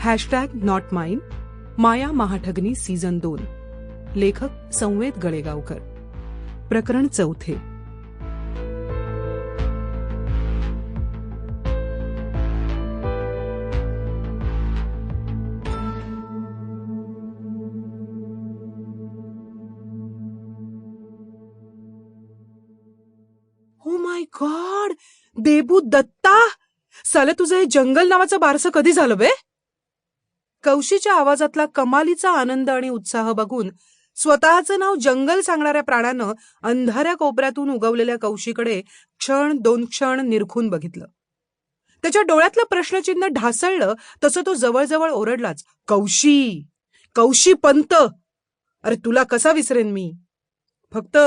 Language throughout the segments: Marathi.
हॅशटॅग नॉट माइन माया महाठगनी सीझन दोन. लेखक संवेद गळेगावकर. प्रकरण चौथे. हो माय गॉड देबू दत्ता! साले तुझं हे जंगल नावाचं बारसं कधी झालं बे? कवशीच्या आवाजातला कमालीचा आनंद आणि उत्साह बघून स्वतःचं नाव जंगल सांगणाऱ्या प्राण्यानं अंधाऱ्या कोपऱ्यातून उगवलेल्या कौशीकडे क्षण दोन क्षण निरखून बघितलं. त्याच्या डोळ्यातलं प्रश्नचिन्ह ढासळलं तसं तो जवळजवळ ओरडलाच कौशी कौशी पंत! अरे तुला कसा विसरेन मी? फक्त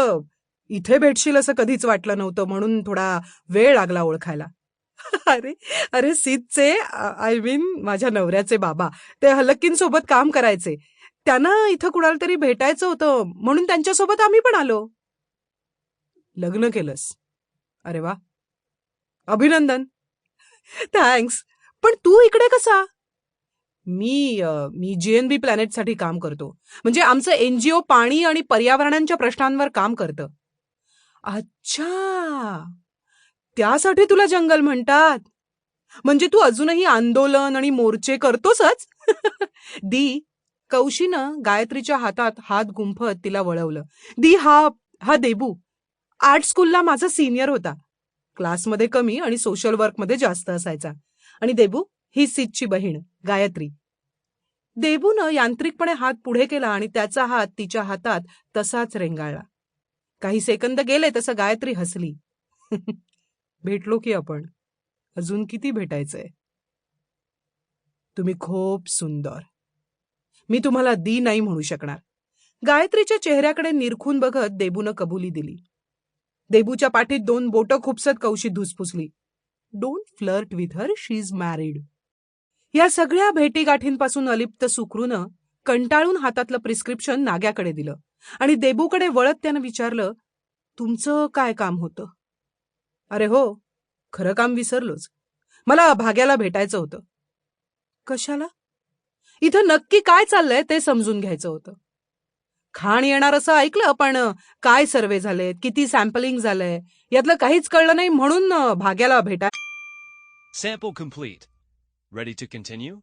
इथे भेटशील असं कधीच वाटलं नव्हतं म्हणून थोडा वेळ लागला ओळखायला. अरे अरे सीतचे आय मीन माझ्या नवऱ्याचे बाबा ते हलक्कींसोबत काम करायचे. त्यांना इथं कुणाला तरी भेटायचं होतं म्हणून त्यांच्यासोबत आम्ही पण आलो. लग्न केलंस. अरे वा. अभिनंदन. थँक्स पण तू इकडे कसा? मी अ, मी जीएनबी प्लॅनेटसाठी काम करतो. म्हणजे आमचं एनजीओ पाणी आणि पर्यावरणांच्या प्रश्नांवर काम करतं. अच्छा! त्यासाठी तुला जंगल म्हणतात. म्हणजे तू अजूनही आंदोलन आणि मोर्चे करतोसच. दी कौशीनं गायत्रीच्या हातात हात गुंफत तिला वळवलं. दी हा हा देबू. आर्ट स्कूलला माझा सिनियर होता. क्लासमध्ये कमी आणि सोशल वर्कमध्ये जास्त असायचा. आणि देबू ही सितची बहीण गायत्री. देबूनं यांत्रिकपणे हात पुढे केला आणि त्याचा हात तिच्या हातात तसाच रेंगाळला. काही सेकंद गेले तसं गायत्री हसली. भेटलो की आपण? अजून किती भेटायचंय? तुम्ही खूप सुंदर. मी तुम्हाला दी नाही म्हणू शकणार. गायत्रीच्या चेहऱ्याकडे निरखून बघत देबूनं कबुली दिली. देबूच्या पाठीत दोन बोटं खुपसत Cauchy धुसपुसली don't flirt with her she is married या सगळ्या भेटीगाठींपासून अलिप्त सुखरूनं कंटाळून हातातलं प्रिस्क्रिप्शन नाग्याकडे दिलं आणि देबूकडे वळत त्यानं विचारलं तुमचं काय काम होतं? अरे हो खरं काम विसरलोच मला भाग्याला भेटायचं होतं कशाला इथं नक्की काय चाललंय ते समजून घ्यायचं होतं खाण येणार असं ऐकलं पण काय सर्वे झालेत किती सॅम्पलिंग झालंय यातलं काहीच कळलं नाही म्हणून भाग्याला भेटाय Sample complete. Ready to continue?